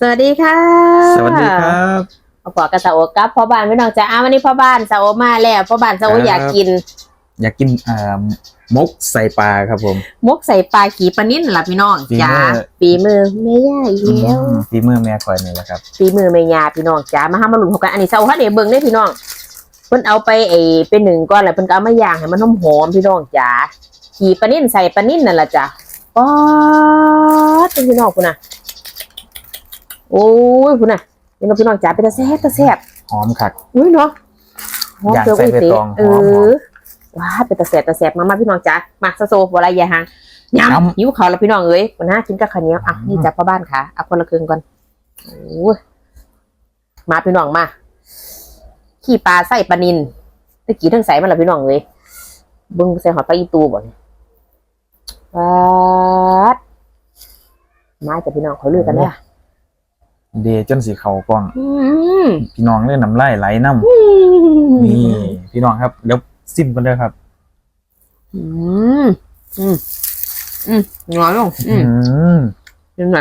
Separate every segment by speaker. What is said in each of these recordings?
Speaker 1: สวัสดีค่ะ
Speaker 2: สวัสดีครับ
Speaker 1: มาพอกับสาวโอกับพ่อบ้านพี่น้องจ้าอ้าวันนี้พ่อบ้านสาวโอมาแล้วพ่อบ้านสาวโอ
Speaker 2: ครับ
Speaker 1: อยากกิน
Speaker 2: อยากกินเอ่อมกใส่ปลาครับผม
Speaker 1: มกใส่ปลาขีปลานิ่นล่ะพี่น้อง
Speaker 2: ฝีมือ
Speaker 1: จ้าฝีมือแม่ย่าอีกแล้ว
Speaker 2: อืมฝีมือแม่คอยนี่แหละครับ
Speaker 1: ฝีมือแม่ย่าพี่น้องจ้ามาห้ามาหลุนเขากันอันนี้สาวโอเขาเดี๋ยวเบิ่งได้พี่น้องเพิ่นเอาไปไอ้เป็นหนึ่งก้อนแล้วเพิ่นก็เอามาย่างให้มันหอมหอมๆพี่น้องจ้าขีปลานิ่นใส่ปลานิ่นนั่นล่ะจ้าป๊อดเป็นพี่น้องคุณน่ะ โอ้ยคุณน่ะพี่น้องพี่น้องจ้าเป็นตาแซ่บตาแซ่บ
Speaker 2: หอมคัก
Speaker 1: อุ้ยเนาะหอม
Speaker 2: อยาก
Speaker 1: เกลือ
Speaker 2: ใส่
Speaker 1: อุ้ย
Speaker 2: ใบ
Speaker 1: เต๋
Speaker 2: ตอง
Speaker 1: เอ
Speaker 2: หอมหอ
Speaker 1: อ
Speaker 2: ม
Speaker 1: ว้าเป็นตะแสบตะแสบมามาพี่น้องจ้ามาสะโซวอะไรอย่าห่างย
Speaker 2: ยำำ
Speaker 1: หิวเขาวแล้วพี่น้องเอ้ยวันหน้ากินกับข้าวเหนียวอะนี่จ้ะพ่อบ้านค่ะเอาคนละครึ่งก่อนโอ้ยมาพี่น้องมาขี้ปลาใส่ปลานินตะกี้ทั้งใส่มันละพี่น้องเอ้ยเบึ้งใส่หอดปลาอีตูบ่เนี่ยว้าดมาจ้ะพี่น้องเขาเลือกกันเนี่ย
Speaker 2: เดจนสีเขากล้อง
Speaker 1: อืม
Speaker 2: พี่น้องเล่นน้ำลายไหลน้ำนี่พี่น้องครับเดี๋ยวซิมกันเลยครับ
Speaker 1: อืมอืมอืมงอยลงอื
Speaker 2: อื
Speaker 1: ม
Speaker 2: ม
Speaker 1: ยังไง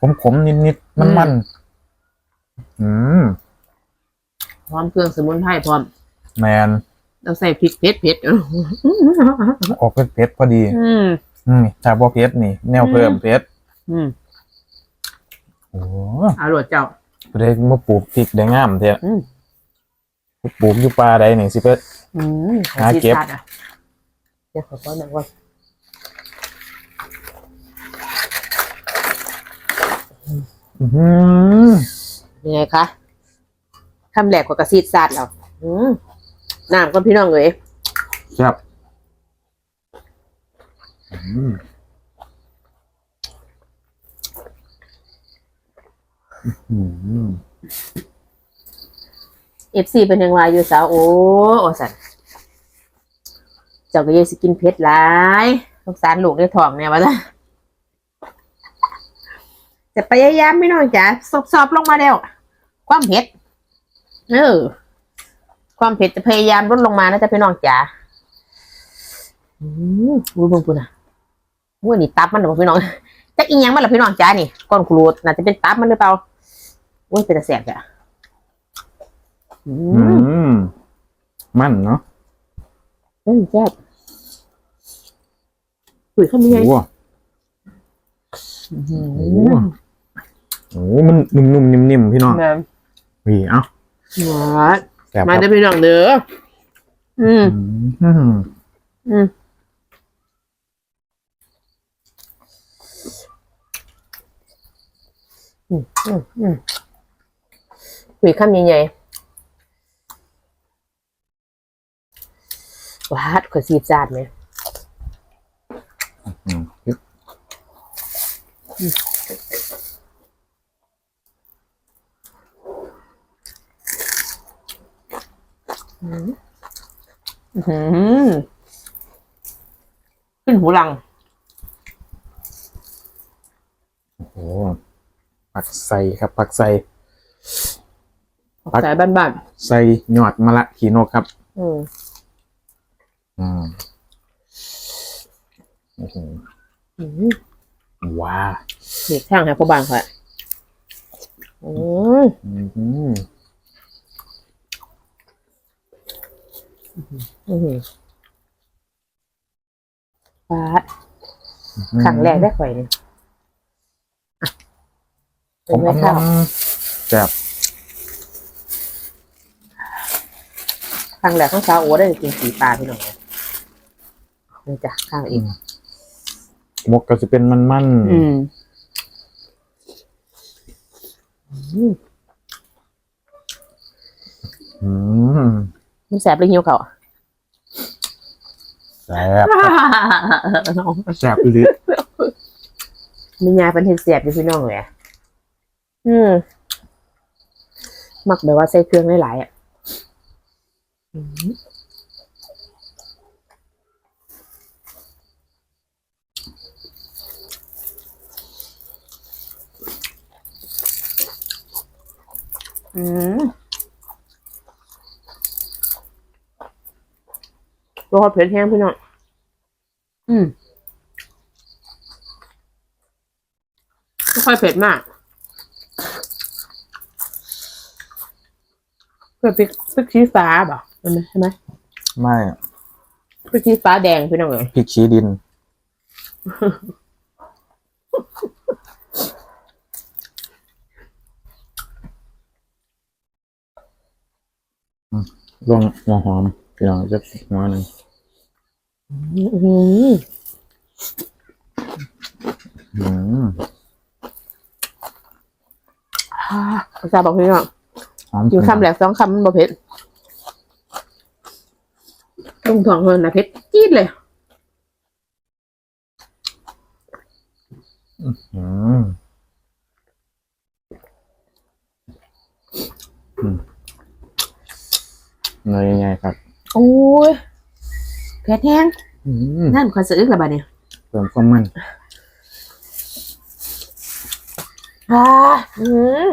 Speaker 2: ขมขมๆนิดนิดมันมันๆอืม
Speaker 1: พร้อมเครื่องสมุนไพรพร้อม
Speaker 2: แมน
Speaker 1: เราใส่พริกเผ็ดเผ็ดเออ
Speaker 2: ออกเผ็ดๆพอดี
Speaker 1: อืม
Speaker 2: อืมถ้าบ่เผ็ดนี่ แนวเพิ่มเผ็ด
Speaker 1: อืม
Speaker 2: โอ้
Speaker 1: อร่อยเจ้า
Speaker 2: เด้มาปลูกพริกได้งามเถอะ
Speaker 1: อืม
Speaker 2: ปลูกอยู่ป่าใดนี่สิเพิ่น
Speaker 1: อืม
Speaker 2: หาเก็บ
Speaker 1: ซีซ่อะเดี๋ยวขอป้อนหน่อยว่า
Speaker 2: อื้อหือ
Speaker 1: ยังไงคะคำแหลกกว่ากระซีดซาดเราอืมน้ำก็พี่น้องเอ้ย
Speaker 2: ครับอืมอืม
Speaker 1: เอฟซีเป็นยังไงอยู่สาวโอ้โอสันเจ้าก็ยังสกินเผ็ดหลายสงสารลูกในท้องเนี่ยวะจ้ะจะพยายามไม่น้องจ๋าสอบๆลงมาแล้ว ความเผ็ดเออความเผ็ดจะพยายามลดลงมานะจ๊ะพี่น้องจ๋าอืมรู้ยบงปุ่นอะว่านี่ตับมันหรอพี่น้องจักอีหยังมันหรอพี่น้องจ๋านี่ก้อนขรูดน่าจะเป็นตับมันหรือเปล่า โอ้ยเป็นตะแสบจ้ะอื
Speaker 2: อื
Speaker 1: ม
Speaker 2: มมันเนาะ
Speaker 1: อืมแซ่บปุ๋ยข้าวมีไง
Speaker 2: โอ้โห
Speaker 1: อื
Speaker 2: โอ้โห
Speaker 1: ม
Speaker 2: โอ้โหมันนุ่มๆนิ่มๆพี่น้อง
Speaker 1: แม่
Speaker 2: วีเอ้า
Speaker 1: หวาน
Speaker 2: แซ่บค
Speaker 1: มา
Speaker 2: รับ
Speaker 1: ได้อพี่น้องเด้ออืม
Speaker 2: อืม
Speaker 1: อืมอืมอืมอืม ปุ๋ยข้ามใหญ่ๆว้าดขอซีดจาดไหม
Speaker 2: อืม
Speaker 1: อื้อหือขึ้นหูลัง
Speaker 2: โอ้โหผักใส่ครับผักใส่ ปัก
Speaker 1: สายบ้าน
Speaker 2: ใส่หยอดมะละขีโนกครับ
Speaker 1: ๆอืม
Speaker 2: อืมโอ้โห
Speaker 1: อืม
Speaker 2: ว้า
Speaker 1: เด็กช่างหาพ่อบ้านค่ะอืม
Speaker 2: อืม
Speaker 1: อืมปาดครั้งแรกได้ข่อยเนี่ยอะ
Speaker 2: ผ
Speaker 1: เป็น
Speaker 2: ม
Speaker 1: ไงข้าว
Speaker 2: แซ่บ
Speaker 1: ครั้งแรกของสาวโอ้ได้กินสีปลาพี่น้องนี่จ้ะข้างอีก
Speaker 2: มกก็จะเป็นมันๆ
Speaker 1: อืมอืม
Speaker 2: อืม
Speaker 1: มันแสบเลยหิวเขา
Speaker 2: แซ่บครับแซ่บอีหลี
Speaker 1: มียาเป็นเห็ดแสบอยู่พี่น้องเลยอะอืมมักแบบว่าใส่เครื่องหลายๆอะ อืมรอเผ็ดแห้งพี่น้องอืมไม่ค่อยเผ็ดมากเผ็ดพริกพริกชี้ฟ้าบ่ ใช่ไหมใช่ไหม
Speaker 2: ไม่
Speaker 1: พริกชี้ฟ้าแดงพี่น้องเอ๋ย
Speaker 2: พริกชี้ดินอืมลงหัวหอมพี่น้องจะหัวหนึ่ง
Speaker 1: อื้อหือ
Speaker 2: อืม
Speaker 1: อ่าภาษาบอกพี่น้อง
Speaker 2: หอม
Speaker 1: อยู่คำแหลกสองคำมันบ่เผ็ดลุ งถ่วงเฮินนะเผ็ดจี๊ดเลย
Speaker 2: อืมอืมเนยยังไงครับ
Speaker 1: โอ้ยเผ็ดแห้ง
Speaker 2: อืม
Speaker 1: นั่นคอยซื้ออีกและบ้าเนี่ย
Speaker 2: เติมความมัน
Speaker 1: อ่าอืม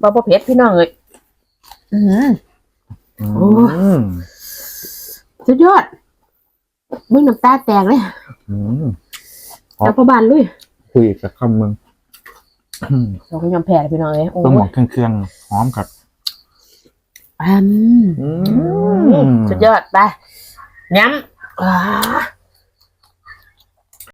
Speaker 1: บ่บ่เผ็ดพี่น้องเอ้ยอืม
Speaker 2: อื
Speaker 1: โอ้
Speaker 2: ม
Speaker 1: สุดยอดมึงน้ำตาแตกเลย
Speaker 2: อืม
Speaker 1: แล้วพอบานลุย
Speaker 2: คุยอีกสักคำมึงอืม
Speaker 1: เราก็ยอมแพ้เลยพี่น้องเอ้ยโอ้
Speaker 2: ต้องหม
Speaker 1: ย
Speaker 2: กเครื่องเครื่องๆหอมครับ
Speaker 1: อืม
Speaker 2: อื
Speaker 1: สุดยอดไปย้ำอ่า